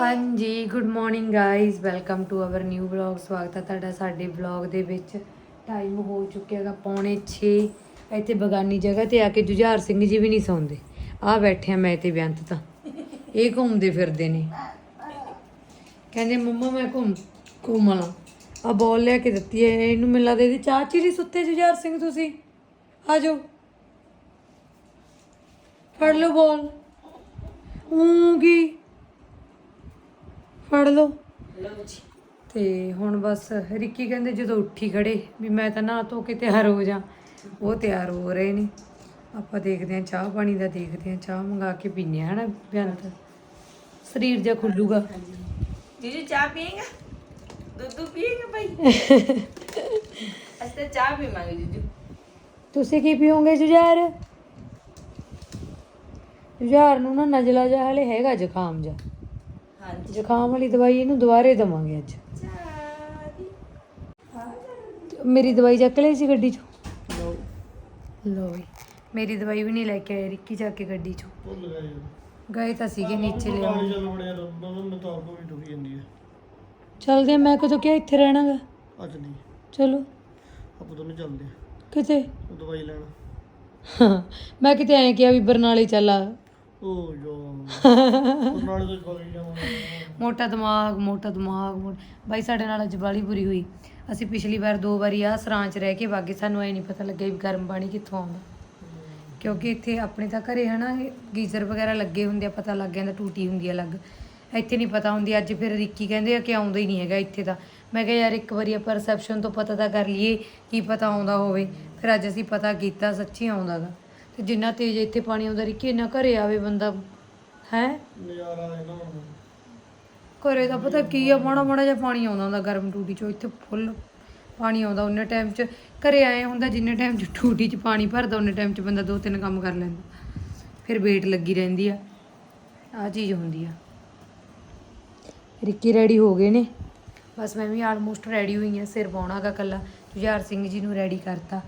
ਹਾਂਜੀ good morning guys welcome to our new vlog ਸਵਾਗਤ ਹੈ ਤੁਹਾਡਾ ਸਾਡੇ ਵਲੌਗ ਦੇ ਵਿੱਚ। ਟਾਈਮ ਹੋ ਚੁੱਕਿਆ ਹੈਗਾ ਪੌਣੇ 6 ਇੱਥੇ ਬਗਾਨੀ ਜਗ੍ਹਾ ਤੇ ਆ ਕੇ ਜੁਝਾਰ ਸਿੰਘ ਜੀ ਵੀ ਨਹੀਂ ਸੌਂਦੇ। ਆ ਬੈਠੇ ਆ ਮੈਂ ਤੇ ਬੇਅੰਤ ਤਾਂ। ਇਹ ਘੁੰਮਦੇ ਫਿਰਦੇ ਨੇ। ਕਹਿੰਦੇ, ਮੰਮਾ ਮੈਂ ਘੁੰਮ ਘੁੰਮ ਘੁੰਮਣਾ ਆ ਬੋਲ ਲਿਆ ਕੇ ਦਿੱਤੀ ਹੈ, ਇਹਨੂੰ ਮਿਲਾ ਦੇ ਦੀ ਚਾਚੀ ਨਹੀਂ ਸੁੱਤੇ ਜੁਝਾਰ ਸਿੰਘ ਤੁਸੀਂ। ਆ ਜਾਓ। ਫੜ ਲਓ ਬੋਲ ਊਂਗੀ ਫੜ ਲਓ। ਤੇ ਹੁਣ ਬਸ ਰਿੱਕੀ ਕਹਿੰਦੇ ਜਦੋਂ ਉੱਠੀ ਖੜੇ ਵੀ ਮੈਂ ਤਾਂ ਨਹਾ ਧੋ ਕੇ ਤਿਆਰ ਹੋ ਜਾ। ਉਹ ਤਿਆਰ ਹੋ ਰਹੇ ਨੇ। ਆਪਾਂ ਦੇਖਦੇ ਹਾਂ ਚਾਹ ਪਾਣੀ ਦਾ ਦੇਖਦੇ ਹਾਂ ਚਾਹ ਮੰਗਾ ਕੇ ਪੀਨੇ ਆ ਨਾ ਬੇਅੰਤ। ਸਰੀਰ ਜਿਹਾ ਖੁੱਲੂਗਾ। ਜੀਜੂ ਚਾਹ ਪੀਏਗਾ? ਦੁੱਧ ਪੀਏਗਾ ਭਾਈ? ਅਸਤੇ ਚਾਹ ਪੀਵਾਂਗੇ ਜੀਜੂ ਤੁਸੀਂ ਕੀ ਪੀਓਗੇ ਜੁਝਾਰ? ਜੁਝਾਰ ਨੂੰ ਨਾ ਨਜਲਾ ਜਾ ਹਲੇ ਹੈਗਾ ਜ਼ੁਕਾਮ ਜਾ ਹਾਂਜੀ। ਵਾਲੀ ਦਵਾਈ ਇਹਨੂੰ ਦੁਬਾਰੇ ਦਵਾਂਗੇ ਅੱਜ। ਮੇਰੀ ਦਵਾਈ ਚੱਕ ਲਈ ਸੀ ਗੱਡੀ 'ਚ? ਲਓ। ਵੀ ਮੇਰੀ ਦਵਾਈ ਵੀ ਨਹੀਂ ਲੈ ਕੇ ਆਏ ਰਿੱਕੀ ਜਾ ਕੇ ਗੱਡੀ 'ਚ। ਗਏ ਤਾਂ ਸੀਗੇ ਨੀਚੇ ਲੈ ਆਉਣ ਚੱਲ ਮੈਂ ਤਾਂ ਕਿਹਾ ਇੱਥੇ ਰਹਿਣਾਗਾ? ਅੱਜ ਨਹੀਂ। ਚਲੋ। ਆਪਾਂ ਦੋਨੇ ਚੱਲਦੇ। ਕਿਤੇ? ਦਵਾਈ ਲੈਣ। ਮੈਂ ਕਿਤੇ ਐਂ ਕਿਹਾ ਵੀ ਬਰਨਾਲੇ ਚੱਲ ਜੋ ਨਾਲੇ ਤੋਂ ਮੋਟਾ ਦਿਮਾਗ ਮੋਟਾ ਦਿਮਾਗ ਬਾਈ ਸਾਡੇ ਨਾਲ ਅੱਜ ਬਾਲੀ ਬੁਰੀ ਹੋਈ। ਅਸੀਂ ਪਿਛਲੀ ਵਾਰ ਦੋ ਵਾਰੀ ਆ ਸਰਾਂ 'ਚ ਰਹਿ ਕੇ ਵਾਗੇ ਸਾਨੂੰ ਐ ਨਹੀਂ ਪਤਾ ਲੱਗਿਆ ਵੀ ਗਰਮ ਪਾਣੀ ਕਿੱਥੋਂ ਆਉਂਦਾ। ਕਿਉਂਕਿ ਇੱਥੇ ਆਪਣੇ ਤਾਂ ਘਰੇ ਹਨਾ ਇਹ ਗੀਜ਼ਰ ਵਗੈਰਾ ਲੱਗੇ ਹੁੰਦੇ ਆ ਪਤਾ ਲੱਗ ਜਾਂਦਾ ਟੂਟੀ ਹੁੰਦੀ ਆ ਲੱਗ ਇੱਥੇ ਨਹੀਂ ਪਤਾ ਹੁੰਦੀ ਅੱਜ ਫਿਰ ਰਿੱਕੀ ਕਹਿੰਦੇ ਆ ਕਿ ਆਉਂਦਾ ਹੀ ਨਹੀਂ ਹੈਗਾ ਇੱਥੇ ਤਾਂ। ਮੈਂ ਕਿਹਾ ਯਾਰ ਇੱਕ ਵਾਰੀ ਆਪਾਂ ਰਿਸੈਪਸ਼ਨ ਤੋਂ ਪਤਾ ਤਾਂ ਕਰ ਲਈਏ ਕੀ ਪਤਾ ਆਉਂਦਾ ਹੋਵੇ। ਫਿਰ ਅੱਜ ਅਸੀਂ ਪਤਾ ਕੀਤਾ ਸੱਚੀ ਆਉਂਦਾਗਾ ਤੇ ਜਿੰਨਾ ਤੇਜ਼ ਇੱਥੇ ਪਾਣੀ ਆਉਂਦਾ ਰਿੱਕੀ ਇੰਨਾ ਘਰੇ ਆਵੇ ਬੰਦਾ ਹੈ? ਨਜ਼ਾਰਾ ਇਹਨਾਂ ਨੂੰ ਘਰੇ ਦਾ ਪਤਾ ਕੀ ਆ ਮਾੜਾ ਮਾੜਾ ਜਿਹਾ ਪਾਣੀ ਆਉਂਦਾ ਹੁੰਦਾ ਗਰਮ ਟੂਟੀ ਚੋਂ ਇੱਥੇ ਫੁੱਲ ਪਾਣੀ ਆਉਂਦਾ ਉਹਨੇ ਟਾਈਮ 'ਚ। ਘਰੇ ਆਏ ਹੁੰਦਾ ਜਿੰਨੇ ਟਾਈਮ 'ਚ ਟੂਟੀ 'ਚ ਪਾਣੀ ਭਰਦਾ ਉਹਨੇ ਟਾਈਮ 'ਚ ਬੰਦਾ ਦੋ ਤਿੰਨ ਕੰਮ ਕਰ ਲੈਂਦਾ। ਫਿਰ ਵੇਟ ਲੱਗੀ ਰਹਿੰਦੀ ਆ। ਆ ਚੀਜ਼ ਹੁੰਦੀ ਆ। ਰਿੱਕੀ ਰੈਡੀ ਹੋ ਗਏ ਨੇ? ਬਸ ਮੈਂ ਵੀ ਆਲਮੋਸਟ ਰੈਡੀ ਹੋਈ ਆ ਸਿਰ ਪਾਉਣਾਗਾ ਕੱਲਾ ਜੁਝਾਰ ਸਿੰਘ ਜੀ ਨੂੰ ਰੈਡੀ ਕਰਤਾ।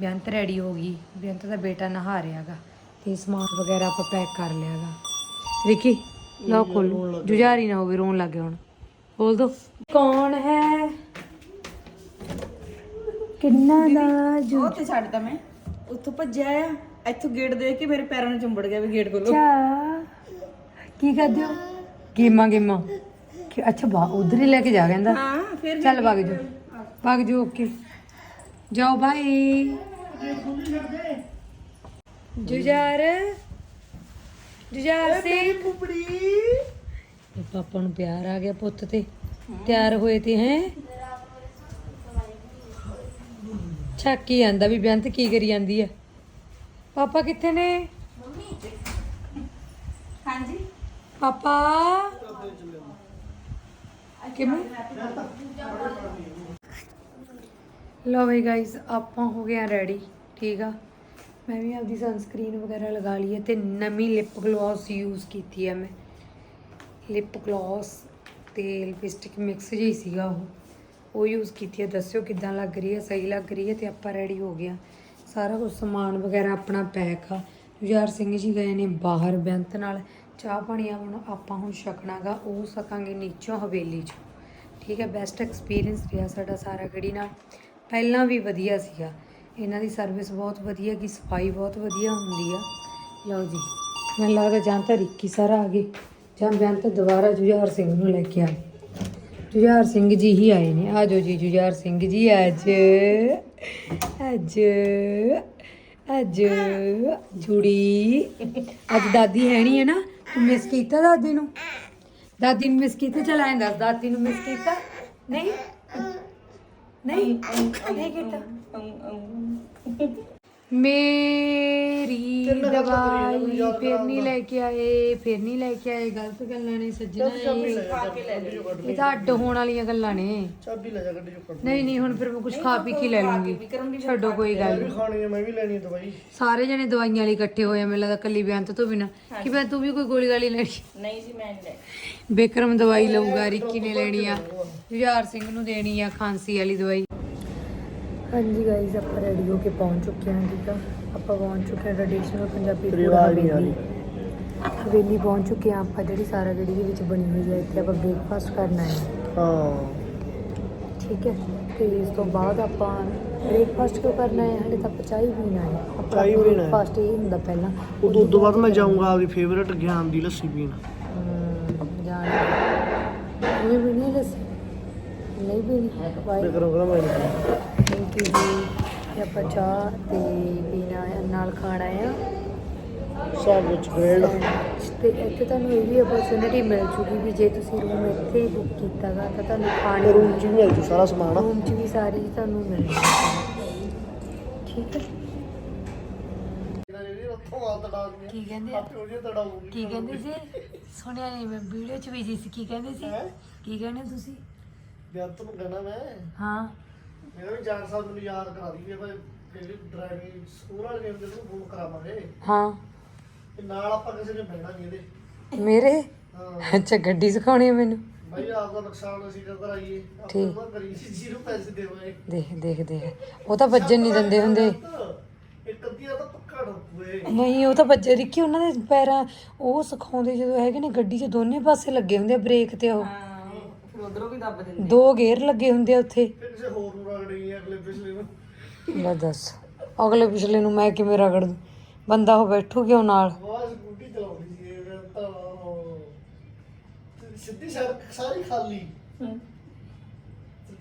ਬੇਅੰਤ ਰੈਡੀ ਹੋ ਗਈ ਬੇਅੰਤ ਦਾ ਬੇਟਾ ਨਹਾ ਰਿਹਾਗਾ ਤੇ ਸਮਾਨ ਵਗੈਰਾ ਆਪਾਂ ਪੈਕ ਕਰ ਲਿਆਗਾ। ਰਿੱਕੀ ਲਓ ਖੋਲੋ ਜੁਝਾਰੀ ਨਾ ਹੋਵੇ ਰੋਣ ਲੱਗੇ ਹੁਣ। ਬੋਲ ਦੋ। ਕੌਣ ਹੈ? ਕਿੰਨਾ ਦਾ ਜੁ ਉਹ ਤੇ ਛੱਡਦਾ ਮੈਂ। ਉੱਥੋਂ ਭੱਜਿਆ ਆ ਇੱਥੋਂ ਗੇਟ ਦੇਖ ਕੇ ਮੇਰੇ ਪੈਰਾਂ ਨੂੰ ਚੁੰਬੜ ਗਿਆ ਵੀ ਗੇਟ ਖੋਲੋ ਚਾ ਕੀ ਕਰਦੇ ਹੋ? ਗੇਮਾਂ ਗੇਮਾਂ। ਕਿ ਅੱਛਾ ਬਾ ਉਧਰ ਹੀ ਲੈ ਕੇ ਜਾ ਕਹਿੰਦਾ। ਹਾਂ ਫਿਰ ਚੱਲ ਵਗ ਜਾ। ਵਗ ਜਾ ਓਕੇ। ਜਾਓ ਬਾਈ ਜੁਝਾਰ ਸਿੰਘ। ਪਾਪਾ ਨੂੰ ਪਿਆਰ ਆ ਗਿਆ ਪੁੱਤ ਤੇ। ਤਿਆਰ ਹੋਏ ਤੇ ਹੈ। ਛੱਕੀ ਜਾਂਦਾ ਵੀ ਬੇਅੰਤ ਕੀ ਕਰੀ ਜਾਂਦੀ ਹੈ ਪਾਪਾ ਕਿੱਥੇ ਨੇ? ਹਾਂਜੀ। ਪਾਪਾ। ਕਿਵੇਂ? ਲੋ ਬਈ ਗਾਇਸ ਆਪਾਂ ਹੋ ਗਿਆ ਰੈਡੀ ਠੀਕ ਆ? ਮੈਂ ਵੀ ਆਪਦੀ ਸਨਸਕ੍ਰੀਨ ਵਗੈਰਾ ਲਗਾ ਲਈ ਹੈ ਤੇ ਨਵੀਂ ਲਿਪ ਗਲੋਸ ਯੂਜ਼ ਕੀਤੀ ਹੈ ਮੈਂ। ਲਿਪ ਗਲੋਸ ਤੇ ਲਿਪਸਟਿਕ ਮਿਕਸ ਜਿਹੀ ਸੀਗਾ ਉਹ। ਉਹ ਯੂਜ਼ ਕੀਤੀ ਹੈ, ਦੱਸਿਓ ਕਿੱਦਾਂ ਲੱਗ ਰਹੀ ਹੈ, ਸਹੀ ਲੱਗ ਰਹੀ ਹੈ ਤੇ ਆਪਾਂ ਰੈਡੀ ਹੋ ਗਿਆ ਸਾਰਾ ਕੁਝ ਸਮਾਨ ਵਗੈਰਾ ਆਪਣਾ ਪੈਕ ਆ। ਜੁਝਾਰ ਸਿੰਘ ਜੀ ਗਏ ਨੇ ਬਾਹਰ ਬੈਂਤ ਨਾਲ। ਚਾਹ ਪਾਣੀ ਆ, ਹੁਣ ਆਪਾਂ ਹੁਣ ਛਕਣਾਗਾ ਉਹ ਸਕਾਂਗੇ ਨੀਚੋਂ ਹਵੇਲੀ 'ਚ। ਠੀਕ ਹੈ ਬੈਸਟ ਐਕਸਪੀਰੀਅੰਸ ਰਿਹਾ ਸਾਡਾ ਸਾਰਾ ਗੜੀ ਨਾਲ। ਪਹਿਲਾਂ ਵੀ ਵਧੀਆ ਸੀਗਾ। ਇਹਨਾਂ ਦੀ ਸਰਵਿਸ ਬਹੁਤ ਵਧੀਆ ਕੀ ਸਫ਼ਾਈ ਬਹੁਤ ਵਧੀਆ ਹੁੰਦੀ ਆ। ਲਓ ਜੀ, ਮੈਨੂੰ ਲੱਗਦਾ ਜਾਂ ਤਾਂ ਰਿੱਕੀ ਸਰ ਆ ਗਏ, ਜਾਂ ਬਿਆਨ ਤਾਂ ਦੁਬਾਰਾ ਜੁਝਾਰ ਸਿੰਘ ਨੂੰ ਲੈ ਕੇ ਆ ਗਏ ਜੁਝਾਰ ਸਿੰਘ ਜੀ ਹੀ ਆਏ ਨੇ। ਆ ਜਾਓ ਜੀ, ਜੁਝਾਰ ਸਿੰਘ ਜੀ ਅੱਜ ਅੱਜ ਅੱਜ ਜੁੜੀ, ਅੱਜ ਦਾਦੀ ਹੈ ਨਹੀਂ ਹੈ ਨਾ? ਤੂੰ ਮਿਸ ਕੀਤਾ ਦਾਦੀ ਨੂੰ? ਦਾਦੀ ਨੂੰ ਮਿਸ ਕੀਤਾ? ਚਲ ਐਂ ਦੱਸ, ਦਾਦੀ ਨੂੰ ਮਿਸ ਕੀਤਾ? ਨਹੀਂ? ਨਹੀਂ ਨਹੀਂ ਕੀਤਾ। ਮੇਰੀ ਦਵਾਈ ਫਿਰ ਨਹੀਂ ਲੈ ਕੇ ਆਏ ਫਿਰ ਨਹੀਂ ਲੈ ਕੇ ਆਏ ਗਲਤ ਗੱਲਾਂ ਨੇ ਸੱਜਣਾ ਇਹ। ਇਹ ਤਾਂ ਅੱਡ ਹੋਣ ਵਾਲੀਆਂ ਗੱਲਾਂ ਨੇ। ਚਾਬੀ ਲੈ ਜਾ ਗੱਡੀ ਚੋਂ ਕੱਢ। ਨਹੀਂ ਨਹੀਂ ਹੁਣ ਫਿਰ ਮੈਂ ਕੁਝ ਖਾ ਪੀ ਕੇ ਲੈ ਲੂੰਗੀ। ਛੱਡੋ ਕੋਈ ਗੱਲ ਨਹੀਂ। ਖਾਣੀ ਹੈ ਮੈਂ ਵੀ ਲੈਣੀ ਦਵਾਈ। ਸਾਰੇ ਜਣੇ ਦਵਾਈਆਂ ਵਾਲੀ ਇਕੱਠੇ ਹੋਏ ਆ ਮੈਨੂੰ ਲੱਗਦਾ ਕੱਲੀ ਬਿਆੰਤ ਤੋਂ ਬਿਨਾ। ਕਿ ਮੈਂ ਤੂੰ ਵੀ ਕੋਈ ਗੋਲੀ ਗਾਲੀ ਲੈਣੀ ਨਹੀਂ ਜੀ ਮੈਂ ਨਹੀਂ ਬੇਕਰਮ ਦਵਾਈ ਲਊਗਾ ਰਿੱਕੀ ਨੇ ਲੈਣੀ ਆ। ਜੁਝਾਰ ਸਿੰਘ ਨੂੰ ਦੇਣੀ ਆ ਖਾਂਸੀ ਵਾਲੀ ਦਵਾਈ। ਹਾਂਜੀ ਗਾਈਜ਼ ਆਪਾਂ ਰੈਡੀ ਹੋ ਕੇ ਪਹੁੰਚ ਚੁੱਕੇ ਹਾਂ ਠੀਕ ਆ? ਆਪਾਂ ਪਹੁੰਚ ਚੁੱਕੇ ਹਾਂ ਟ੍ਰੈਡੀਸ਼ਨਲ ਪੰਜਾਬੀ ਰਹੀ। ਹਵੇਲੀ ਪਹੁੰਚ ਚੁੱਕੇ ਹਾਂ ਆਪਾਂ ਜਿਹੜੀ ਸਾਰਾ ਗੜੀ ਦੇ ਵਿੱਚ ਬਣੀ ਹੋਈ ਹੈ ਇੱਥੇ ਆਪਾਂ ਬ੍ਰੇਕਫਾਸਟ ਕਰਨਾ ਹੈ। ਹਾਂ। ਠੀਕ ਹੈ? ਤੇ ਇਸ ਤੋਂ ਬਾਅਦ ਆਪਾਂ ਬ੍ਰੇਕਫਾਸਟ ਕਿਉਂ ਕਰਨਾ ਹੈ? ਹਲੇ ਤਾਂ ਆਪਾਂ ਚਾਹ ਹੀ ਪੀਣਾ ਹੈ। ਹੈ। ਬ੍ਰੇਕਫਾਸਟ ਇਹ ਹੁੰਦਾ ਪਹਿਲਾਂ। ਉਹ ਤੋਂ ਬਾਅਦ ਮੈਂ ਜਾਊਂਗਾ ਆਪਦੀ ਫੇਵਰੇਟ ਗਿਆਨ ਦੀ ਲੱਸੀ ਪੀਣ। ਜਾਣ ਇਹ ਵੀ ਨਹੀਂ ਲੱਸੀ? ਨਹੀਂ ਵੀ ਨਹੀਂ ਕਰੂੰਗਾ ਮੈਂ ਯੂ ਜੀ ਤੇ ਆਪਾਂ ਚਾਹ ਤੇ ਪੀਣਾ ਹੈ ਨਾਲ ਖਾਣਾ ਹੈ ਸਾਗ ਵਿੱਚ ਗ੍ਰੇਡ ਤੇ ਇੱਥੇ ਤੁਹਾਨੂੰ ਇਹ ਵੀ ਅਪਰਚੂਨਿਟੀ ਮਿਲ ਚੁੱਕੀ ਵੀ ਜੇ ਤੁਸੀਂ ਰੂਮ ਇੱਥੇ ਬੁੱਕ ਕੀਤਾਗਾ ਤਾਂ ਤੁਹਾਨੂੰ ਖਾਣੇ ਰੂਮ 'ਚ ਵੀ ਮਿਲ ਜੂ ਸਾਰਾ ਸਮਾਨ। ਰੂਮ 'ਚ ਵੀ ਸਾਰੀ ਤੁਹਾਨੂੰ ਮਿਲ ਜਾਏਗੀ ਠੀਕ ਹੈ। ਕੀ ਕਹਿੰਦੇ ਆ? ਕੀ ਕਹਿੰਦੇ ਸੀ ਸੁਣਿਆ ਨਹੀਂ ਮੈਂ ਵੀਡੀਓ 'ਚ ਵੀ ਜੀ ਸੀ ਕੀ ਕਹਿੰਦੇ ਸੀ? ਹੈਂ? ਕੀ ਕਹਿੰਦੇ ਤੁਸੀਂ? ਬੇਅੰਤ ਨੂੰ ਕਹਿਣਾ ਮੈਂ। ਹਾਂ। ਮੇਰਾ ਵੀ ਜਾਨ ਸਾਹਿਬ ਮੈਨੂੰ ਯਾਦ ਕਰਾ ਦੀ ਵੀ ਜਿਹੜੀ ਡਰਾਈਵਿੰਗ ਸਕੂਲ ਵਾਲੇ ਨੇ ਉਹਨੂੰ ਫੋਨ ਕਰਾਵਾਂਗੇ। ਹਾਂ। ਤੇ ਨਾਲ ਆਪਾਂ ਕਿਸੇ ਨੇ ਬਹਿਣਾ ਨਹੀਂ ਇਹਦੇ। ਮੇਰੇ? ਹਾਂ। ਅੱਛਾ ਗੱਡੀ ਸਿਖਾਉਣੀ ਹੈ ਮੈਨੂੰ? ਭਾਈ ਆਪ ਦਾ ਨੁਕਸਾਨ ਅਸੀਂ ਕਿਉਂ ਕਰਾਈਏ। ਠੀਕ। ਆਪਾਂ ਤਾਂ ਕਰੀ ਸੀ ਜੀਰੋ ਪੈਸੇ ਦੇਵਾਂਗੇ। ਦੇਖ ਦੇਖ ਦੇਖ। ਉਹ ਤਾਂ ਵੱਜਣ ਨਹੀਂ ਦਿੰਦੇ ਹੁੰਦੇ। ਇੱਕ ਅੱਧੀਆਂ ਤਾਂ ਪੱਕਾ ਠੋਕੂਏ ਨਹੀਂ ਉਹ ਤਾਂ ਵੱਜੇ ਰਿੱਕੀ ਉਹਨਾਂ ਦੇ ਪੈਰਾਂ। ਉਹ ਸਿਖਾਉਂਦੇ ਜਦੋਂ ਹੈਗੇ ਨੇ ਗੱਡੀ 'ਚ ਦੋਨੇ ਪਾਸੇ ਲੱਗੇ ਹੁੰਦੇ ਆ ਬ੍ਰੇਕ ਤੇ ਉਹ। ਉਧਰੋਂ ਵੀ ਦੱਬ ਦਿੰਦੇ ਦੋ ਗੇਅਰ ਲੱਗੇ ਹੁੰਦੇ ਆ ਉੱਥੇ। ਫਿਰ ਕਿਸੇ ਹੋਰ ਨੂੰ ਰਗੜੀ ਅਗਲੇ ਪਿਛਲੇ ਨੂੰ। ਲੈ ਦੱਸ ਅਗਲੇ ਪਿਛਲੇ ਨੂੰ ਮੈਂ ਕਿਵੇਂ ਰਗੜ ਦੂੰ? ਬੰਦਾ ਉਹ ਬੈਠੂ ਕਿਉਂ ਨਾਲ? ਬਹੁਤ ਸਕੂਟੀ ਚਲਾਉਂਦੀ ਸੀ ਇਹ ਫਿਰ ਤਾਂ ਉਹ ਸਿੱਧੀ ਸੜਕ ਸਾਰੀ ਖਾਲੀ। ਤੇ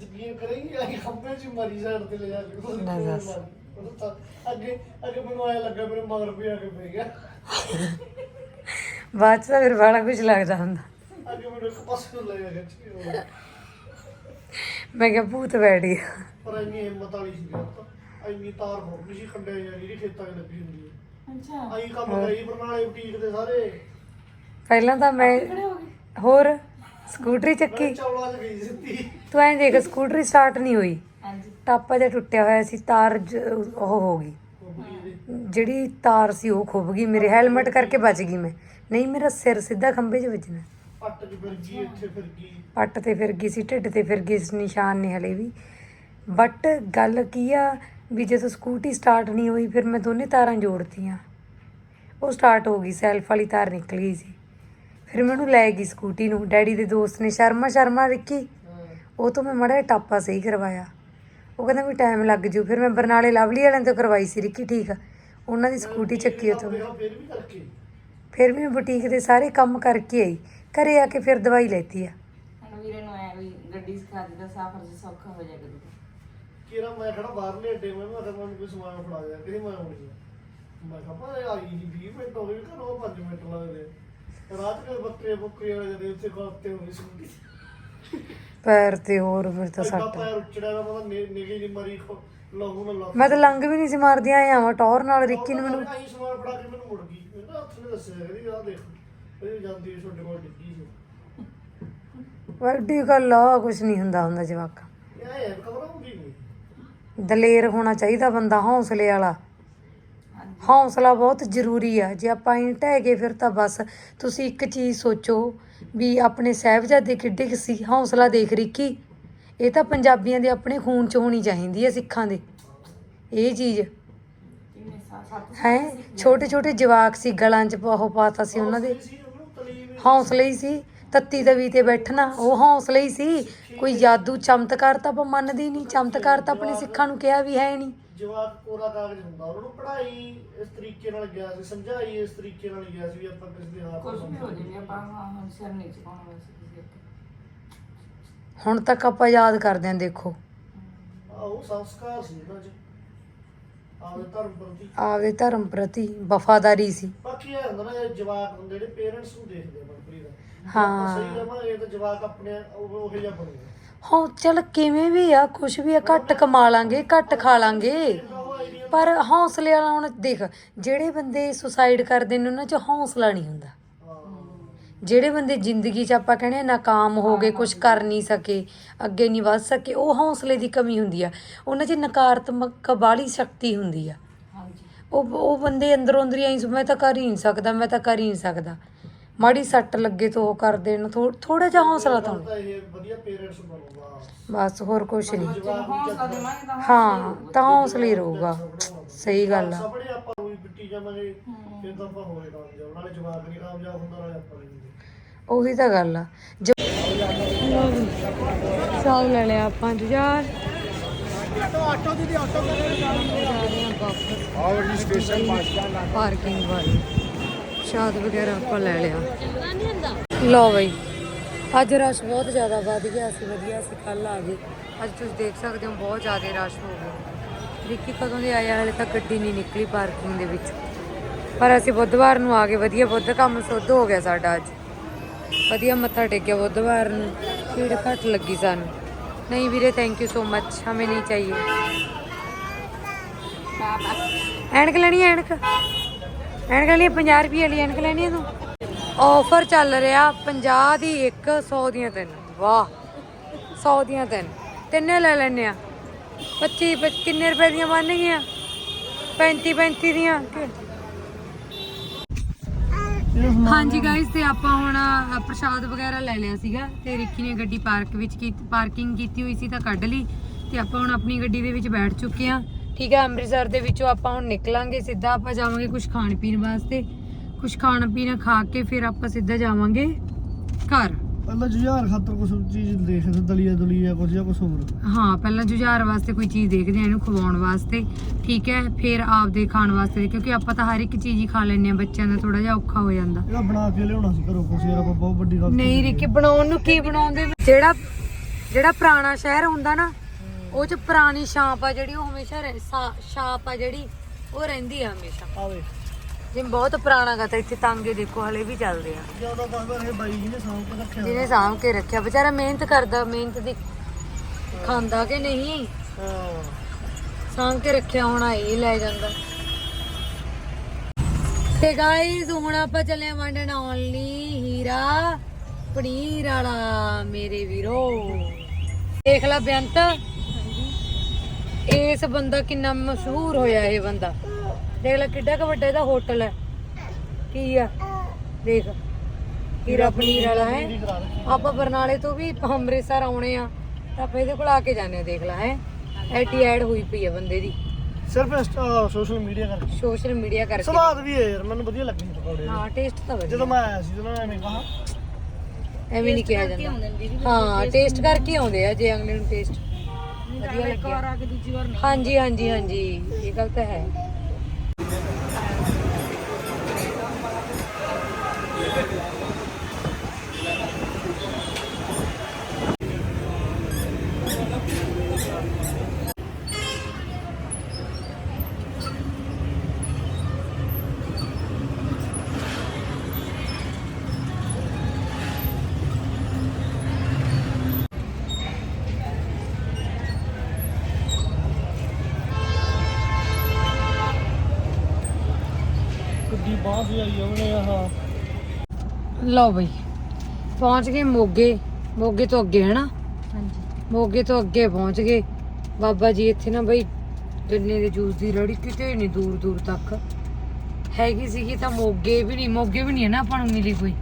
ਯਕੀਨ ਕਰੇਗੀ ਆਈ ਖੰਭੇ 'ਚ ਹੀ ਮਰੀ ਸਾਈਡ ਤੇ ਲੈ ਜਾ ਕੇ ਉਹਦੇ ਲੈ ਕੋਲ ਦੱਸ। ਮਾਰੀ। ਉਹ ਤਾਂ ਅੱਗੇ ਅੱਗੇ ਮੈਨੂੰ ਆਇਆ ਲੱਗਾ ਮੇਰੇ ਮਗਰ ਵੀ ਆ ਕੇ ਪੈ ਗਿਆ। ਬਾਅਦ 'ਚ ਤਾਂ ਫਿਰ ਬੜਾ ਕੁਝ ਲੱਗਦਾ ਹੁੰਦਾ। ਮੈਨੂੰ ਇੱਕ ਪਾਸੇ ਨੂੰ ਲੈ ਗਿਆ ਖਿੱਚ ਕੇ ਉਹ। ਮੈਂ ਕਿਹਾ ਭੂਤ ਬੈਠ ਗਿਆ। ਪਰ ਇੰਨੀ ਹਿੰਮਤ ਵਾਲੀ ਸੀ ਤਾਂ। ਇੰਨੀ ਤਾਰ ਹੋਰ ਨਹੀਂ ਸੀ ਖੰਡੇ ਜਾਂ ਜਿਹੜੀ ਖੇਤਾਂ 'ਚ ਲੱਗੀ ਹੁੰਦੀ ਹੈ। ਅੱਛਾ। ਆਈ ਕੰਮ ਕਰੀ ਬਰਨਾਲੇ ਬੁਟੀਕ ਦੇ ਸਾਰੇ। ਪਹਿਲਾਂ ਤਾਂ ਮੈਂ ਹੋਰ ਸਕੂਟਰੀ ਚੱਕੀ। ਮੈਂ ਚੌਲਾਂ 'ਚ ਗਈ ਸਿੱਧੀ ਤੂੰ ਐਂ ਦੇਖ ਸਕੂਟਰੀ ਸਟਾਰਟ ਨਹੀਂ ਹੋਈ। ਹਾਂਜੀ। ਟਾਪਾ ਜਿਹਾ ਟੁੱਟਿਆ ਹੋਇਆ ਸੀ ਤਾਰ ਜ- ਉਹ ਹੋ ਗਈ। ਦੇ ਜਿਹੜੀ ਤਾਰ ਸੀ ਉਹ ਖੁੱਭ ਗਈ ਮੇਰੇ ਹੈਲਮਟ ਕਰਕੇ ਬਚ ਗਈ ਮੈਂ। ਨਹੀਂ ਮੇਰਾ ਸਿਰ ਸਿੱਧਾ ਖੰਭੇ 'ਚ ਵੱਜਣਾ। ਪੱਟ 'ਚ ਫਿਰ ਗਈ ਇੱਥੇ ਫਿਰ ਗਈ। ਪੱਟ ਤੇ ਫਿਰ ਗਈ ਸੀ ਢਿੱਡ ਤੇ ਫਿਰ ਗਈ ਸੀ ਨਿਸ਼ਾਨ ਨੇ ਹਲੇ ਵੀ। ਬਟ ਗੱਲ ਕੀ ਆ ਵੀ ਜਦੋਂ ਸਕੂਟੀ ਸਟਾਰਟ ਨਹੀਂ ਹੋਈ ਫਿਰ ਮੈਂ ਦੋਨੇ ਤਾਰਾਂ ਜੋੜਤੀਆਂ। ਉਹ ਸਟਾਰਟ ਹੋ ਗਈ ਸੈਲਫ ਵਾਲੀ ਤਾਰ ਨਿਕਲ ਗਈ ਸੀ। ਫਿਰ ਮੈਨੂੰ ਲੈ ਗਈ ਸਕੂਟੀ ਨੂੰ। ਡੈਡੀ ਦੇ ਦੋਸਤ ਨੇ ਸ਼ਰਮਾ ਸ਼ਰਮਾ ਹਾਂ। ਉਹ ਤੋਂ ਮੈਂ ਮੜਾ ਟਾਪਾ ਸਹੀ ਕਰਵਾਇਆ। ਉਹ ਕਹਿੰਦਾ ਵੀ ਟਾਈਮ ਲੱਗ ਜੂ। ਫਿਰ ਮੈਂ ਬਰਨਾਲੇ ਲਵਲੀ ਵਾਲਿਆਂ ਤੋਂ ਕਰਵਾਈ ਸੀ ਰਿੱਕੀ ਠੀਕ ਆ। ਉਹਨਾਂ ਦੀ ਸਕੂਟੀ ਚੱਕੀ ਉੱਥੋਂ। ਮੈਂ ਫਿਰ ਵੀ ਕਰਕੇ। ਫਿਰ ਵੀ ਮੈਂ ਬੁਟੀਕ ਦੇ ਸਾਰੇ ਕੰਮ ਕਰਕੇ ਆਈ। ਘਰੇ ਆ ਕੇ ਫਿਰ ਦਵਾਈ ਲੈਤੀ ਆ। ਹੁਣ ਵੀਰੇ ਨੂੰ ਐ ਵੀ ਗੱਡੀ ਸਿਖਾ ਦਿੱਤਾ ਸਫ਼ਰ ਚ ਸੌਖਾ ਹੋ ਜਾਏਗਾ ਤੂੰ ਕਿਰਾ ਮੈਂ ਖੜਾ ਬਾਹਰਲੇ ਅੱਡੇ ਮੈਂ ਮੈਂ ਕਿਹਾ ਮੈਨੂੰ ਕੋਈ ਸਮਾਨ ਫੜਾ ਜਾ ਕਿਹਦੀ ਮੈਂ ਆਉਣੀ ਆ। ਮੈਂ ਕਿਹਾ ਪਰ ਆਈ ਨਹੀਂ 20 ਮਿੰਟ ਹੋ ਗਏ ਘਰੋਂ 5 ਮਿੰਟ ਲੱਗਦੇ। ਰਾਤ ਕੇ ਬੱਕਰੇ ਬੁੱਕਰੇ ਵਾਲੇ ਜਦੇ ਉੱਥੇ ਕੋਤੇ ਹੋ ਗਈ ਸਕੂਟੀ ਪੈਰ ਤੇ ਹੋਰ ਫਿਰ ਤਾਂ ਸੱਟ। ਪੈਰ ਉੱਚੜਿਆ ਦਾ ਮਤਲਬ ਨਿਗੀ ਨਹੀਂ ਮਰੀ ਖੋ- ਲਹੂ ਨਾਲ ਲੱਗ ਮੈਂ ਤਾਂ ਲੰਘ ਵੀ ਨਹੀਂ ਸੀ ਮਾਰਦੀ ਆਇਆ ਆਵਾਂ ਟੌਰ ਨਾਲ ਰਿੱਕੀ ਨੂੰ ਮੈਨੂੰ ਆਈ ਸਮਾਨ ਫੜਾ ਕੇ ਮੈਨੂੰ ਮੁੜ ਗਈ। ਮੈਨੂੰ ਨਾ ਹੱਥ ਨੇ ਦੱਸਿਆ ਕਹਿੰਦੀ ਆਹ ਦੇਖ। ਇਹ ਜਾਂਦੀ ਸੀ ਤੁਹਾਡੇ ਕੋਲ ਡਿੱਗੀ ਸੀ। ਵੱਡੀ ਗੱਲ ਆ ਕੁਝ ਨਹੀਂ ਹੁੰਦਾ ਹੁੰਦਾ ਜਵਾਕਾਂ। ਇਹ ਖਬਰ ਹੁੰਦੀ ਨਹੀਂ ਦਲੇਰ ਹੋਣਾ ਚਾਹੀਦਾ ਬੰਦਾ ਹੌਸਲੇ ਵਾਲਾ। ਹੌਸਲਾ ਬਹੁਤ ਜ਼ਰੂਰੀ ਆ। ਜੇ ਆਪਾਂ ਇਂ ਢਹਿ ਗਏ ਫਿਰ ਤਾਂ ਬਸ ਤੁਸੀਂ ਇੱਕ ਚੀਜ਼ ਸੋਚੋ ਵੀ ਆਪਣੇ ਸਾਹਿਬਜ਼ਾਦੇ ਕਿੱਡੇ ਕੁ ਸੀ ਹੌਸਲਾ ਦੇਖ ਰਿੱਕੀ ਇਹ ਤਾਂ ਪੰਜਾਬੀਆਂ ਦੇ ਆਪਣੇ ਖੂਨ ਚ ਹੋਣੀ ਚਾਹੀਦੀ ਹੈ ਸਿੱਖਾਂ ਦੇ। ਇਹ ਚੀਜ਼। ਹੈ? ਛੋਟੇ ਛੋਟੇ ਜਵਾਕ ਸੀ ਗਲਾਂ 'ਚ ਉਹ ਪਾਤਾ ਸੀ ਉਹਨਾਂ ਦੇ। ਹੌਸਲੇ ਹੀ ਸੀ ਤੱਤੀ ਤਵੀ ਤੇ ਬੈਠਣਾ ਉਹ ਹੌਸਲੇ ਹੀ ਸੀ। ਕੋਈ ਜਾਦੂ ਚਮਤਕਾਰ ਤਾਂ ਆਪਾਂ ਮੰਨਦੇ ਨਹੀਂ ਚਮਤਕਾਰ ਤਾਂ ਆਪਣੇ ਸਿੱਖਾਂ ਨੂੰ ਕਿਹਾ ਵੀ ਹੈ ਨਹੀਂ। ਜਵਾਬ ਕੋਰਾ ਕਾਗਜ਼ ਹੁੰਦਾ ਉਹਨਾਂ ਨੂੰ ਪੜ੍ਹਾਈ ਇਸ ਤਰੀਕੇ ਨਾਲ ਗਿਆ ਸੀ ਸਮਝਾਈ ਇਸ ਤਰੀਕੇ ਨਾਲ ਗਿਆ ਸੀ ਵੀ ਆਪਾਂ ਕਿਸੇ ਦੇ ਹੱਥ ਕੁਝ ਵੀ ਹੋ ਜਾਵੇ ਆਪਾਂ ਹੁਣ ਸਿਰ ਨਹੀਂ ਚੁਕਾਉਣਾ ਵੈਸੇ ਕਿਸੇ ਉੱਤੇ ਹੁਣ ਤੱਕ ਆਪਾਂ ਯਾਦ ਕਰਦੇ ਆਂ ਦੇਖੋ। ਆਹ ਸੰਸਕਾਰ ਸੀ ਉਹਨਾਂ 'ਚ ਆਪਦੇ ਧਰਮ ਪ੍ਰਤੀ। ਆਪਦੇ ਧਰਮ ਪ੍ਰਤੀ ਵਫਾਦਾਰੀ ਸੀ। ਬਾਕੀ ਇਹ ਹੁੰਦਾ ਨਾ ਇਹ ਜਵਾਕ ਹੁੰਦੇ ਜਿਹੜੇ ਪੇਰੈਂਟਸ ਨੂੰ ਦੇਖਦੇ ਆ ਮਨਪ੍ਰੀਤ ਹਾਂ। ਸਹੀ ਰਵਾਂਗੇ ਤਾਂ ਜਵਾਕ ਆਪਣੇ ਉਹ ਉਹ ਜਿਹਾ ਬਣੂਗਾ ਹਾਂ ਚਲ ਕਿਵੇਂ ਵੀ ਆ ਕੁਛ ਵੀ ਆ ਘੱਟ ਕਮਾ ਲਾਂਗੇ ਘੱਟ ਖਾ ਲਾਂਗੇ। ਪਰ ਹੌਸਲੇ ਵਾਲਾ ਹੁਣ ਦੇਖ ਜਿਹੜੇ ਬੰਦੇ ਸੁਸਾਈਡ ਕਰਦੇ ਨੇ ਉਹਨਾਂ 'ਚ ਹੌਸਲਾ ਨਹੀਂ ਹੁੰਦਾ। ਜਿਹੜੇ ਬੰਦੇ ਜ਼ਿੰਦਗੀ 'ਚ ਆਪਾਂ ਕਹਿੰਦੇ ਆ ਨਾਕਾਮ ਹੋ ਗਏ ਕੁਝ ਕਰ ਨਹੀਂ ਸਕੇ ਅੱਗੇ ਨਹੀਂ ਵੱਧ ਸਕੇ ਉਹ ਹੌਸਲੇ ਦੀ ਕਮੀ ਹੁੰਦੀ ਆ। ਉਹਨਾਂ 'ਚ ਨਕਾਰਾਤਮਕ ਬਾਹਲੀ ਸ਼ਕਤੀ ਹੁੰਦੀ ਆ। ਉਹ ਉਹ ਬੰਦੇ ਅੰਦਰੋਂ ਅੰਦਰੀ ਆਈ ਮੈਂ ਤਾਂ ਕਰ ਹੀ ਨਹੀਂ ਸਕਦਾ ਮੈਂ ਤਾਂ ਕਰ ਹੀ ਨਹੀਂ ਸਕਦਾ। ਮਾੜੀ ਸੱਟ ਲੱਗੇ ਤਾਂ ਉਹ ਕਰ ਦੇਣ ਥੋੜਾ ਜਿਹਾ ਹੌਸਲਾ ਤਾਂ ਤਾਂ ਇਹ ਵਧੀਆ ਪੇਰੈਂਟਸ ਬਣੂਗਾ। ਬਸ ਹੋਰ ਕੁਝ ਨਹੀਂ। ਜਵਾਕ ਨੂੰ ਹੌਸਲਾ ਦੇਵਾਂਗੇ ਤਾਂ ਹਾਂ ਤਾਂ ਹੌਸਲਾ ਹੀ ਰਹੂਗਾ। ਸਹੀ ਗੱਲ ਆ। ਸਪੜੇ ਆਪਾਂ ਨੂੰ ਪਿੱਟੀ ਜਾਵਾਂਗੇ ਫਿਰ ਤਾਂ ਆਪਾਂ ਹੋਏ ਕਾਮਯਾਬ। ਨਾਲੇ ਜਵਾਬ ਨਹੀਂ ਕਾਮਯਾਬ ਹੁੰਦਾ ਨਾਲੇ ਆਪਾਂ ਨਹੀਂ। ਹੁੰਦੇ ਉਹੀ ਤਾਂ ਗੱਲ ਆ। ਜ- ਸਾਗ ਲੈ ਲਿਆ 5000 ਆਟੋ ਦੀ ਆਟੋ ਆਵਰ ਜੀ ਸਟੇਸ਼ਨ ਪਾਰਕਿੰਗ ਵਾਲੀ। ਸ਼ਾਦ ਵਗੈਰਾ ਆਪਾਂ ਲੈ ਲਿਆ। ਲਓ ਬਈ, ਅੱਜ ਰਸ਼ ਬਹੁਤ ਜ਼ਿਆਦਾ ਵੱਧ ਗਿਆ ਸੀ ਵਧੀਆ ਸੀ ਕੱਲ ਆ ਗਏ। ਅੱਜ ਤੁਸੀਂ ਦੇਖ ਸਕਦੇ ਹੋ, ਬਹੁਤ ਜ਼ਿਆਦਾ ਰਸ਼ ਹੋ ਗਿਆ। ਰਿੱਕੀ ਕਦੋਂ ਦੇ ਆਇਆ, ਹਲੇ ਤੱਕ ਗੱਡੀ ਨਹੀਂ ਨਿਕਲੀ ਪਾਰਕਿੰਗ ਦੇ ਵਿੱਚ। ਪਰ ਅਸੀਂ ਬੁੱਧਵਾਰ ਨੂੰ ਆ ਗਏ, ਵਧੀਆ ਬੁੱਧ ਕੰਮ ਸੁੱਧ ਹੋ ਗਿਆ ਸਾਡਾ ਅੱਜ। ਵਧੀਆ ਮੱਥਾ ਟੇਕਿਆ ਬੁੱਧਵਾਰ ਨੂੰ, ਭੀੜ ਘੱਟ ਲੱਗੀ ਸਾਨੂੰ। ਨਹੀਂ ਵੀਰੇ ਥੈਂਕ ਯੂ ਸੋ ਮੱਚ ਹਮੇ ਨਹੀਂ ਚਾਹੀਏ। ਐਨਕ ਲੈਣੀ ਐਨਕ? ਐਨਕ ਲੈਣੀ ਹੈ 50 ਰੁਪਏ ਵਾਲੀ ਐਨਕ ਲੈਣੀ ਹੈ ਤੂੰ। ਆਫਰ ਚੱਲ ਰਿਹਾ 50 ਦੀ ਇੱਕ 100 ਦੀਆਂ ਤਿੰਨ। ਵਾਹ 100 ਦੀਆਂ ਤਿੰਨ। ਤਿੰਨੇ ਲੈ ਲੈਣੇ ਆ। 25 25 ਕਿੰਨੇ ਰੁਪਏ ਦੀਆਂ ਬਣ ਗਈਆਂ 35 35 ਦੀਆਂ ਹਾਂਜੀ ਗਾਇਸ ਤੇ ਆਪਾਂ ਹੁਣ ਪ੍ਰਸ਼ਾਦ ਵਗੈਰਾ ਲੈ ਲਿਆ ਸੀਗਾ ਤੇ ਰਿੱਕੀ ਨੇ ਗੱਡੀ ਪਾਰਕ ਵਿੱਚ ਕੀਤੀ ਪਾਰਕਿੰਗ ਕੀਤੀ ਹੋਈ ਸੀ ਤਾਂ ਕੱਢ ਲਈ ਤੇ ਆਪਾਂ ਹੁਣ ਆਪਣੀ ਗੱਡੀ ਦੇ ਵਿੱਚ ਬੈਠ ਚੁੱਕੇ ਆ। ਠੀਕ ਹੈ ਅੰਮ੍ਰਿਤਸਰ ਦੇ ਵਿੱਚੋਂ ਆਪਾਂ ਹੁਣ ਨਿਕਲਾਂਗੇ ਸਿੱਧਾ ਆਪਾਂ ਜਾਵਾਂਗੇ ਕੁਝ ਖਾਣ ਪੀਣ ਵਾਸਤੇ। ਕੁਝ ਖਾਣ ਪੀਣ ਖਾ ਕੇ ਫਿਰ ਆਪਾਂ ਸਿੱਧਾ ਜਾਵਾਂਗੇ ਘਰ। ਪਹਿਲਾਂ ਜੁਝਾਰ ਖਾਤਰ ਕੁਝ ਚੀਜ਼ ਦੇਖਦੇ ਦਲੀਆ ਦਲੀਆ ਕੁਝ ਜਾਂ ਕੁਝ ਹੋਰ। ਹਾਂ ਪਹਿਲਾਂ ਜੁਝਾਰ ਵਾਸਤੇ ਕੋਈ ਚੀਜ਼ ਦੇਖਦੇ ਆ ਇਹਨੂੰ ਖਵਾਉਣ ਵਾਸਤੇ। ਠੀਕ ਹੈ ਫਿਰ ਆਪਦੇ ਖਾਣ ਵਾਸਤੇ ਕਿਉਂਕਿ ਆਪਾਂ ਤਾਂ ਹਰ ਇੱਕ ਚੀਜ਼ ਹੀ ਖਾ ਲੈਂਦੇ ਆ ਬੱਚਿਆਂ ਦਾ ਥੋੜਾ ਜਿਹਾ ਔਖਾ ਹੋ ਜਾਂਦਾ। ਇਹਦਾ ਬਣਾ ਕੇ ਲਿਆਉਣਾ ਸੀ ਘਰੋਂ ਕੁਝ ਯਾਰ ਆਪਾਂ ਬਹੁਤ ਵੱਡੀ ਗੱਲ ਨਹੀਂ ਰਿੱਕੀ ਬਣਾਉਣ ਨੂੰ ਕੀ ਬਣਾਉਂਦੇ? ਜਿਹੜਾ ਜਿਹੜਾ ਪੁਰਾਣਾ ਸ਼ਹਿਰ ਹੁੰਦਾ ਨਾ ਉਹ ਚ ਪੁਰਾਣੀ ਛਾਪ ਆ ਜਿਹੜੀ ਉਹ ਹਮੇਸ਼ਾ ਰਹਿ- ਸਾ- ਛਾਪ ਆ ਜਿਹੜੀ ਉਹ ਰਹਿੰਦੀ ਆ ਹਮੇਸ਼ਾ। ਆਵੇ ਜਿਵੇਂ ਬਹੁਤ ਪੁਰਾਣਾ ਗਾ ਤਾਂ ਇੱਥੇ ਤਾਂਗੇ ਦੇਖੋ ਹਲੇ ਵੀ ਚੱਲਦੇ ਆ। ਜ਼ਿਆਦਾ ਦੱਸਦਾ ਇਹ ਬਾਈ ਜੀ ਨੇ ਸਾਂਭ ਕੇ ਰੱਖਿਆ ਜਿਹਨੇ ਸਾਂਭ ਕੇ ਰੱਖਿਆ ਵਿਚਾਰਾ ਮਿਹਨਤ ਕਰਦਾ ਮਿਹਨਤ ਦੀ। ਖਾਂਦਾ ਕਿ ਨਹੀਂ? ਹਾਂ। ਸਾਂਭ ਕੇ ਰੱਖਿਆ ਹੋਣਾ ਇਹ ਲੈ ਜਾਂਦਾ। ਤੇ ਗਾਇਸ ਹੁਣ ਆਪਾਂ ਚੱਲੇ ਆਂ ਵੰਡਣ ਓਨਲੀ ਹੀਰਾ ਪਨੀਰ ਵਾਲਾ ਮੇਰੇ ਵੀਰੋ। ਦੇਖ ਲੈ ਬੇਅੰਤ। ਇਸ ਬੰਦਾ ਕਿੰਨਾ ਮਸ਼ਹੂਰ ਹੋਇਆ ਇਹ ਬੰਦਾ। ਦੇਖ ਲੈ ਕਿੱਡਾ ਕੁ ਵੱਡਾ ਇਹਦਾ ਹੋਟਲ ਹੈ। ਕੀ ਆ? ਦੇਖ ਹੀਰਾ ਪਨੀਰ ਵਾਲਾ ਹੈ। ਆਪਾਂ ਬਰਨਾਲੇ ਤੋਂ ਵੀ ਅੰਮ੍ਰਿਤਸਰ ਆਉਣੇ ਆ ਤਾਂ ਆਪਾਂ ਇਹਦੇ ਕੋਲ ਆ ਕੇ ਆ ਦੇਖ ਲੈ ਹੈ। ਐਟੀ ਐਡ ਹੋਈ ਪਈ ਆ ਬੰਦੇ ਦੀ। ਸਿਰਫ ਸੋਸ਼ਲ ਮੀਡੀਆ ਕਰਕੇ। ਸੋਸ਼ਲ ਮੀਡੀਆ ਕਰਕੇ। ਸਵਾਦ ਵੀ ਹੈ ਯਾਰ ਮੈਨੂੰ ਵਧੀਆ ਲੱਗੇ ਪਕੌੜੇ ਹਾਂ ਟੇਸਟ ਤਾਂ ਵਧੀਆ। ਜਦੋਂ ਮੈਂ ਆਇਆ ਸੀ ਜਦੋਂ ਐਵੇਂ ਕਹਾ। ਐਵੇਂ ਨਹੀਂ ਕਿਹਾ ਜਾਂਦਾ। ਹਾਂ ਟੇਸਟ ਕਰਕੇ ਆਉਂਦੇ ਆ ਜੇ ਅਗਲੇ ਨੂੰ ਟੇਸਟ ਵਧੀਆ ਲੱਗਿਆ। ਹਾਂਜੀ ਹਾਂਜੀ ਹਾਂਜੀ। ਇਹ ਗੱਲ ਤਾਂ ਹੈ। ਗੱਡੀ ਬਾਹ ਸੀ ਆਈ ਉਹਨੇ ਆਹ। ਲਓ ਬਈ ਪਹੁੰਚ ਗਏ ਮੋਗੇ ਮੋਗੇ ਤੋਂ ਅੱਗੇ ਹੈ ਨਾ ਹਾਂਜੀ। ਮੋਗੇ ਤੋਂ ਅੱਗੇ ਪਹੁੰਚ ਗਏ। ਬਾਬਾ ਜੀ ਇੱਥੇ ਨਾ ਬਈ ਗੰਨੇ ਦੇ ਜੂਸ ਦੀ ਰੜੀ ਕਿਤੇ ਨਹੀਂ ਦੂਰ ਦੂਰ ਤੱਕ। ਹੈਗੀ ਸੀਗੀ ਤਾਂ ਮੋਗੇ ਵੀ ਨਹੀਂ ਮੋਗੇ ਵੀ ਨਹੀਂ ਹੈ ਨਾ ਆਪਾਂ ਨੂੰ ਮਿਲੀ ਕੋਈ।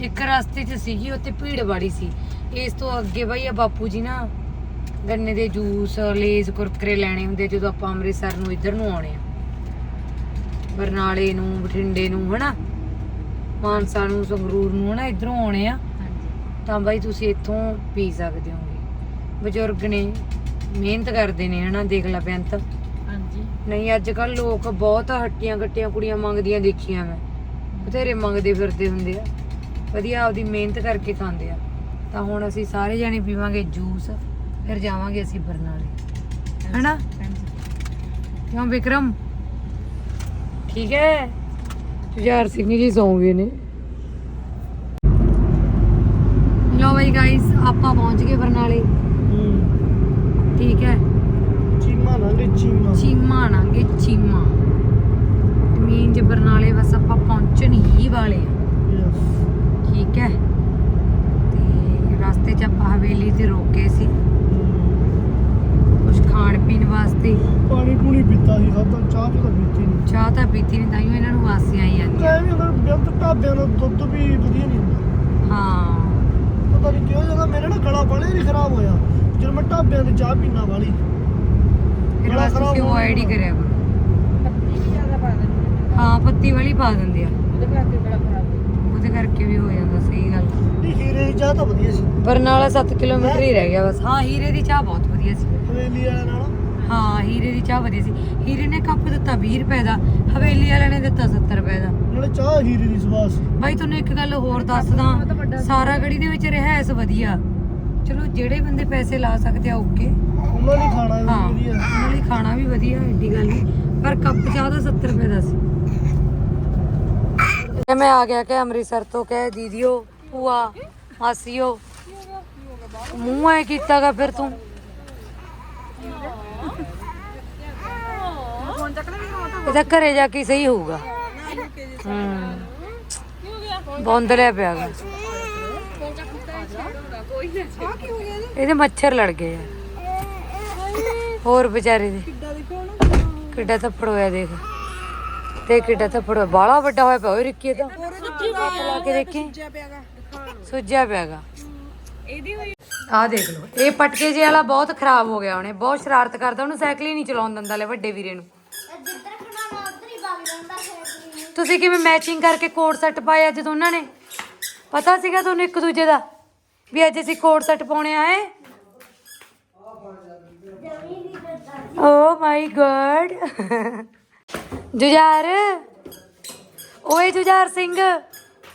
ਇੱਕ ਰਸਤੇ 'ਚ ਸੀਗੀ ਉੱਥੇ ਭੀੜ ਬਾੜੀ ਸੀ। ਇਸ ਤੋਂ ਅੱਗੇ ਬਈ ਆ ਬਾਪੂ ਜੀ ਨਾ ਗੰਨੇ ਦੇ ਜੂਸ ਲੇਜ਼ ਕੁਰਕਰੇ ਲੈਣੇ ਹੁੰਦੇ ਜਦੋਂ ਆਪਾਂ ਅੰਮ੍ਰਿਤਸਰ ਨੂੰ ਇੱਧਰ ਨੂੰ ਆਉਣੇ ਆ। ਬਰਨਾਲੇ ਨੂੰ ਬਠਿੰਡੇ ਨੂੰ ਹਨਾ? ਮਾਨਸਾ ਨੂੰ ਸੰਗਰੂਰ ਨੂੰ ਹਨਾ? ਇਧਰੋਂ ਆਉਣੇ ਆ। ਤਾਂ ਬਾਈ ਤੁਸੀਂ ਇੱਥੋਂ ਪੀ ਸਕਦੇ ਹੋਗੇ। ਬਜ਼ੁਰਗ ਨੇ ਮਿਹਨਤ ਕਰਦੇ ਨੇ ਹਨਾ? ਦੇਖ ਲੈ ਹਾਂਜੀ। ਨਹੀਂ ਅੱਜ ਕੱਲ ਲੋਕ ਬਹੁਤ ਹੱਟੀਆਂ ਗੱਟੀਆਂ ਕੁੜੀਆਂ ਮੰਗਦੀਆਂ ਦੇਖੀਆਂ ਮੈਂ। ਬਥੇਰੇ ਮੰਗਦੇ ਫਿਰਦੇ ਹੁੰਦੇ ਆ। ਵਧੀਆ ਆਪਦੀ ਮਿਹਨਤ ਕਰਕੇ ਖਾਂਦੇ ਆ। ਤਾਂ ਹੁਣ ਅਸੀਂ ਸਾਰੇ ਜਣੇ ਪੀਵਾਂਗੇ ਜੂਸ ਫਿਰ ਜਾਵਾਂਗੇ ਅਸੀਂ ਬਰਨਾਲੇ। ਹਨਾ? ਕਿਉਂ ਵਿਕਰਮ? ਠੀਕ ਹੈ? ਜੁਝਾਰ ਸਿੰਘ ਜੀ ਸੌਂ ਗਏ ਨੇ। ਲੋ ਬਈ ਗਾਇਸ ਆਪਾਂ ਪਹੁੰਚ ਗਏ ਬਰਨਾਲੇ। ਠੀਕ ਹੈ? ਚੀਮਾ ਲੰਗੇ ਚੀਮਾ। ਚੀਮਾ ਨਾਂਗੇ ਚੀਮਾ। ਮੀਨਜ ਬਰਨਾਲੇ ਬਸ ਆਪਾਂ ਪਹੁੰਚਣ ਹੀ ਵਾਲੇ ਆ ਠੀਕ ਹੈ? ਤੇ ਰਸਤੇ 'ਚ ਆਪਾਂ ਹਵੇਲੀ ਤੇ ਰੋਕੇ ਸੀ। ਕੁਝ ਖਾਣ ਪੀਣ ਵਾਸਤੇ। ਪਾਣੀ ਪੂਣੀ ਪੀਤਾ ਸੀ ਖਾਦਾ ਚਾਹ ਚੂਹ ਤਾਂ ਪੀਤੀ ਨਹੀਂ ਚਾਹ ਤਾਂ ਪੀਤੀ ਨਹੀਂ ਤਾਂ ਹੀ ਇਹਨਾਂ ਨੂੰ ਵਾਸੀਆਂ ਆਈ ਜਾਂਦੀਆਂ ਐਵੇਂ ਹੁੰਦਾ ਬਿਆੰਤ ਢਾਬਿਆਂ ਦਾ ਦੁੱਧ ਵੀ ਵਧੀਆ ਨਹੀਂ ਹੁੰਦਾ। ਹਾਂ। ਪਤਾ ਨਹੀਂ ਕਿਉਂ ਜਾਂਦਾ ਮੇਰੇ ਨਾਲ ਗਲਾ ਬੜੇ ਨਹੀਂ ਖਰਾਬ ਹੋਇਆ ਜਦੋਂ ਮੈਂ ਢਾਬਿਆਂ ਦੀ ਚਾਹ ਪੀਣਾ ਵਾਲੀ। ਫਿਰ ਬਸ ਤੁਸੀਂ ਹੋਣ ਅਵੋਇਡ ਹੀ ਲੱਗਾ। ਕਰਿਆ ਕਰੋ। ਹਾਂ ਪੱਤੀ ਵਾਲੀ ਪਾ ਦਿੰਦੇ ਆ। ਉਹਦੇ ਕਰਕੇ ਬੜਾ ਖਰਾਬ ਹੋਇਆ। ਉਹਦੇ ਕਰਕੇ ਵੀ ਹੋ ਜਾਂਦਾ ਸਹੀ ਗੱਲ। ਨਹੀਂ ਹੀਰੇ ਦੀ ਚਾਹ ਤਾਂ ਵਧੀਆ ਸੀ। ਬਰਨਾਲਾ 7 ਕਿਲੋਮੀਟਰ ਹੀ? ਰਹਿ ਗਿਆ ਬਸ। ਹਾਂ ਹੀਰੇ ਦੀ ਚਾਹ ਬਹੁਤ ਵਧੀਆ ਸੀ। ਹਵੇਲੀ ਵਾਲਾ ਨਾਲ? ਹਾਂ ਹੀਰੇ ਦੀ ਚਾਹ ਵਧੀਆ ਸੀ। ਹੀਰੇ ਨੇ ਕੱਪ ਦਿੱਤਾ 20 ਰੁਪਏ ਦਾ ਹਵੇਲੀ ਵਾਲੇ ਨੇ ਦਿੱਤਾ 70 ਰੁਪਏ ਦਾ। ਨਾਲੇ ਚਾਹ ਹੀਰੇ ਦੀ ਸਵਾਸ ਬਾਈ ਤੁਹਾਨੂੰ ਇੱਕ ਗੱਲ ਹੋਰ ਦੱਸਦਾ ਸਾਰਾ ਗੜੀ ਦੇ ਵਿੱਚ ਰਹਿਸ ਵਧੀਆ। ਚਲੋ ਜਿਹੜੇ ਬੰਦੇ ਪੈਸੇ ਲਾ ਸਕਦੇ ਆ ਓਕੇ। ਉਹਨਾਂ ਨੇ ਖਾਣਾ ਵੀ ਵਧੀਆ। ਉਹਨਾਂ ਲਈ ਖਾਣਾ ਵੀ ਵਧੀਆ ਐਡੀ ਗੱਲ ਨਹੀਂ। ਪਰ ਕੱਪ ਚਾਹ ਦਾ 70 ਰੁਪਏ ਦਾ ਸੀ। ਤੇ ਮੈਂ ਆ ਗਿਆ ਕਿ ਅੰਮ੍ਰਿਤਸਰ ਤੋਂ ਕਹਿ ਦੀਦੀਓ ਭੂਆ ਮਾਸੀਓ। ਮੂੰਹ ਐ ਕੀਤਾਗਾ ਫਿਰ ਤੂੰ। ਇਹਦਾ ਘਰੇ ਜਾ ਕੇ ਸਹੀ ਹੋਊਗਾ। ਹੂੰ। ਬੰਦ ਲਿਆ ਪਿਆਗਾ ਇਹਦੇ ਮੱਛਰ ਲੜ ਗਏ ਆ। ਹੋਰ ਵਿਚਾਰੇ ਦੇ। ਕਿੱਡਾ ਥੱਪੜ ਹੋਇਆ ਦੇਖ। ਤੇ ਕਿੱਡਾ ਥੱਪੜ ਹੋਇਆ। ਬਾਲਾ ਵੱਡਾ ਹੋਇਆ ਪਿਆ। ਓਏ ਰਿੱਕੀ ਤਾਂ ਲਾ ਕੇ ਦੇਖੀ ਸੁੱਜਿਆ ਪਿਆਗਾ ਆ ਦੇਖ ਲਓ। ਇਹ ਪਟਕੇ ਜੇ ਵਾਲਾ ਬਹੁਤ ਖਰਾਬ ਹੋ ਗਿਆ ਉਹਨੇ। ਬਹੁਤ ਸ਼ਰਾਰਤ ਕਰਦਾ। ਉਹਨੂੰ ਸਾਈਕਲ ਹੀ ਨਹੀਂ ਚਲਾਉਣ ਦਿੰਦਾ ਲੈ ਵੱਡੇ ਵੀਰੇ ਨੂੰ। ਤੁਸੀਂ ਕਿਵੇਂ ਮੈਚਿੰਗ ਕਰਕੇ ਕੋਟ ਸੈੱਟ ਪਾਏ ਅੱਜ ਦੋਨਾਂ ਨੇ? ਪਤਾ ਸੀਗਾ ਤੁਹਾਨੂੰ ਇੱਕ ਦੂਜੇ ਦਾ? ਵੀ ਅੱਜ ਅਸੀਂ ਕੋਟ ਸੈੱਟ ਪਾਉਣੇ ਆਏ ਓ ਮਾਈ ਗॉड ਜੁਝਾਰ! ਓਏ ਜੁਝਾਰ ਸਿੰਘ!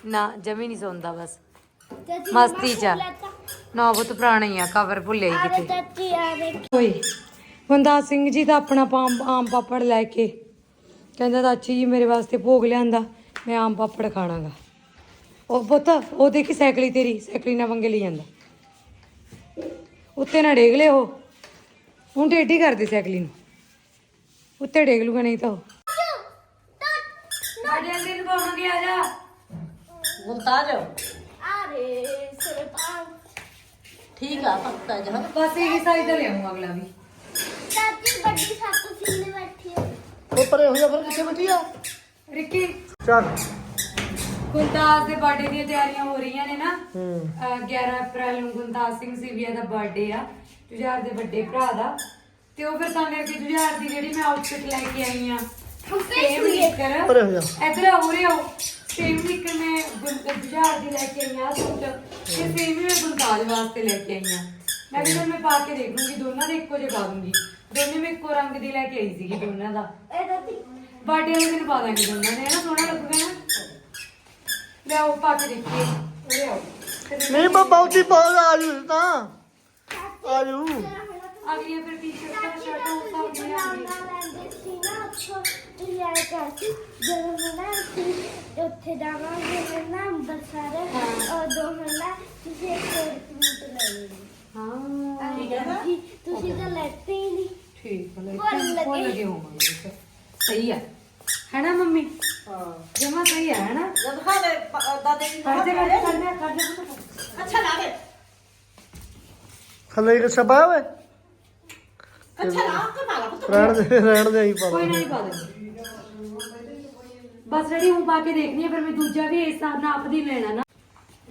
ਨਾ ਜਮੀ ਨਹੀਂ ਸੌਂਦਾ ਬਸ। ਮਸਤੀ ਚ। ਨਾ ਬਹੁਤ ਪੁਰਾਣਾ ਹੀ ਆ ਕਵਰ ਭੁੱਲੇ ਹੀ ਕਿਤੇ। ਓਏ ਬੰਦਾ ਸਿੰਘ ਜੀ ਤਾਂ ਆਪਣਾ ਆਮ ਪਾਪੜ ਲੈ ਕੇ ਕਹਿੰਦਾ ਚਾਚੀ ਜੀ ਮੇਰੇ ਵਾਸਤੇ ਭੋਗ ਲਿਆਂਦਾ ਮੈਂ ਆਮ ਪਾਪੜ ਖਾਣਾਗਾ। ਉਹ ਪੁੱਤ ਉਹ ਦੇਖੀ ਸਾਈਕਲੀ ਤੇਰੀ ਸਾਈਕਲੀ ਨਾਲ ਵੰਗੇ ਲਈ ਜਾਂਦਾ। ਉੱਤੇ ਨਾ ਡੇਗ ਲੈ ਉਹ ਹੁਣ ਟੇਢੀ ਕਰਦੀ ਸਾਈਕਲੀ ਨੂੰ। ਉੱਤੇ ਡੇਗ ਲੂਗਾ ਨਹੀਂ ਤਾਂ ਉਹ। ਸਾਡੇ ਅੰਦਰ ਨੂੰ ਪਾਵਾਂਗੇ ਆ ਜਾ? ਮੁਮਤਾਜ ਅਰੇ ਸਰਪੰਚ ਠੀਕ ਆ ਪੱਕਾ ਜਹਾ ਬਸ ਇਹ ਸਾਈਜ਼ ਦਾ ਲਿਆਉਂ ਅਗਲਾ ਵੀ। ਚਾਚੀ ਵੱਡੀ ਸੱਤ ਸਿੰਨੇ ਉਹ ਪਰੇ ਹੋ ਜਾ ਫਿਰ ਕਿੱਥੇ ਬੈਠੀ ਆ? ਰਿੱਕੀ ਚੱਲ। ਗੁਲਦਾਸ ਦੇ ਬਰਥਡੇ ਦੀਆਂ ਤਿਆਰੀਆਂ ਹੋ ਰਹੀਆਂ ਨੇ ਨਾ। ਹੂੰ। ਅਹ 11 ਅਪ੍ਰੈਲ ਨੂੰ ਗੁਲਦਾਸ ਸਿੰਘ ਸਿਵਿਆ ਦਾ ਬਰਥਡੇ ਆ ਜੁਝਾਰ ਦੇ ਵੱਡੇ ਭਰਾ ਦਾ। ਤੇ ਉਹ ਫਿਰ ਤਾਂ ਕਰਕੇ ਜੁਝਾਰ ਦੀ ਜਿਹੜੀ ਮੈਂ ਆਊਟਫਿਟ ਲੈ ਕੇ ਆਈ ਆ ਸੇਮ ਨਿੱਕਰ ਪਰੇ ਹੋ ਜਾ। ਇਧਰ ਹੋ ਰਿਹਾ ਹੋ ਸੇਮ ਨਿੱਕਰ ਮੈਂ ਗੁਲ- ਜੁਝਾਰ ਦੀ ਲੈ ਕੇ ਆਈ ਆ ਸੂਟ। ਤੇ ਸੇਮ ਹੀ ਮੈਂ ਗੁਲਦਾਸ ਵਾਸਤੇ ਲੈ ਕੇ ਆਈ ਆ। ਮੈਂ ਵੀ ਫਿਰ ਮੈਂ ਪਾ ਕੇ ਦੇਖ ਲੂੰਗੀ ਦੋਨਾਂ ਦੇ ਇੱਕੋ ਜਿਹਾ ਪਾ ਦੂੰਗੀ। ਦੋਨੇ ਮੈਂ ਇੱਕੋ ਰੰਗ ਦੀ ਲੈ ਕੇ ਆਈ ਸੀਗੀ ਦੋਨਾਂ ਦਾ। ਇਹ ਦਾਦੀ। ਬਰਥਡੇ ਵਾਲੇ ਦਿਨ ਪਾ ਦਾਂਗੇ ਦੋਨਾਂ ਨੇ ਨਾ ਸੋਹਣਾ ਲੱਗੂਗਾ ਨਾ। ਲਿਆਓ ਪਾ ਕੇ ਦੇਖੀਏ। ਉਰੇ ਆਓ। ਨਹੀਂ ਬਾ ਬਹੁਤੀ ਬਹੁਤ ਆ ਜੂ ਤਾਂ। ਆ ਜੂ। ਅਗਲੀਆਂ ਫਿਰ ਟੀ-ਸ਼ਰਟਾਂ ਸ਼ਰਟਾਂ ਉਹ ਲੈਂਦੇ ਸੀ ਨਾ ਉੱਥੋਂ। ਕਰਦੀ ਜਦੋਂ ਨਾ ਜਾਵਾਂਗੇ ਨਾ ਅੰਬਰਸਰ ਉਦੋਂ ਹਨਾ ਤੁਸੀਂ ਇੱਕ ਸੂਟ ਲੈ ਲੈਣਾ ਹਾਂ। ਠੀਕ ਹੈ ਨਾ ਤੁਸੀਂ ਤਾਂ ਲੈਤੇ ਹੀ ਨਹੀਂ। ਠੀਕ ਹੈ ਭੁੱਲ। ਭੁੱਲ ਲੱਗੇ ਹੋਵਾਂਗੇ ਫਿਰ। ਸਹੀ ਆ। ਹੈ ਨਾ ਮੰਮੀ? ਹਾਂ। ਜਮਾ ਸਹੀ ਆ ਹੈ ਨਾ ਜਦ ਖਾ ਦੇ ਦਾਦੇ ਦੀ ਕਰਦੇ ਕਰਦੇ ਕਰਦੇ ਕਰਦੇ ਅੱਛਾ ਲਾ ਦੇ। ਥੱਲੇ ਇੱਕ ਛਪਾ ਓਏ। ਅੱਛਾ ਲਾ ਕੇ ਪਾ ਲਾ ਪੁੱਤ ਰਹਿਣ ਦੇ ਰਹਿਣ ਦੇ ਆਈ ਪਾ ਕੋਈ ਨਹੀਂ ਪਾ ਦੇ ਬਸ ਰੈਡੀ ਹੂੰ ਪਾ ਕੇ ਦੇਖਣੀ ਹੈ ਫਿਰ ਮੈਂ ਦੂਜਾ ਵੀ ਇਸ ਹਿਸਾਬ ਨਾਲ ਆਪਦੀ ਲੈਣਾ ਨਾ।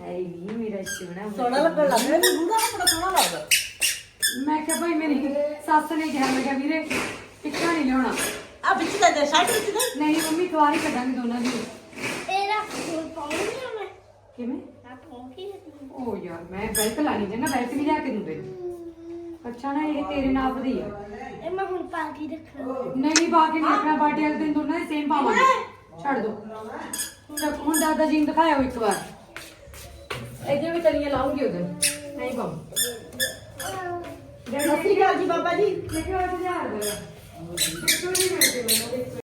ਐ ਵੀ ਮੇਰਾ ਸੋਹਣਾ ਸੋਹਣਾ ਲੱਗਣ ਲੱਗ ਰਿਹਾ ਮੈਨੂੰ ਨਾ ਬੜਾ ਸੋਹਣਾ ਲੱਗਦਾ। ਸੱਸ ਨੇ ਕਿਹਾ ਮੈਂ ਕਿਹਾ ਵੀਰੇ ਟਿੱਕਾ ਨਹੀਂ ਲਿਆਉਣਾ। ਆ ਵਿੱਚ ਦੇ ਦੇ ਸ਼ਰਟ ਵਿੱਚ ਦੇ ਨਹੀਂ ਮੰਮੀ ਕੁਆਰੀ ਕੱਢਾਂਗੇ ਦੋਨਾਂ ਦੀ। ਇਹਦਾ ਫੂਲ ਪਾਉਣੀ ਆ ਮੈਂ। ਕਿਵੇਂ? ਆ ਪਾਉਂਗੀ ਓ ਯਾਰ ਮੈਂ ਬੈਲਟ ਲਾਣੀ ਤੇ ਨਾ ਬੈਲਟ ਵੀ ਲਿਆ ਕੇ ਦੂੰ ਤੈਨੂੰ। ਅੱਛਾ ਨਾ ਇਹ ਤੇਰੇ ਨਾਪ ਦੀ ਆ। ਇਹ ਮੈਂ ਹੁਣ ਪਾ ਕੇ ਰੱਖਣਾ ਨਹੀਂ ਪਾ ਕੇ ਨਹੀਂ ਰੱਖਣਾ ਬਾਟੇ ਵਾਲੇ ਦਿਨ ਦੋਨਾਂ ਦੇ ਸੇਮ ਪਾਵਾਂਗੇ। ਛੱਡ ਦੋ। ਹੁਣ ਦਾਦਾ ਜੀ ਨੂੰ ਦਿਖਾਇਓ ਇੱਕ ਵਾਰ। ਇਹਦੇ ਵੀ ਤਲੀਆਂ ਲਾਉਂਗੀ ਉਧਰ ਨਹੀਂ ਪਾਉਂ ਸਤਿ ਸ਼੍ਰੀ ਅਕਾਲ ਜੀ ਬਾਬਾ ਜੀ। ਦੇਖੋ ਅੱਜ ਜਾ ਰਿਹਾ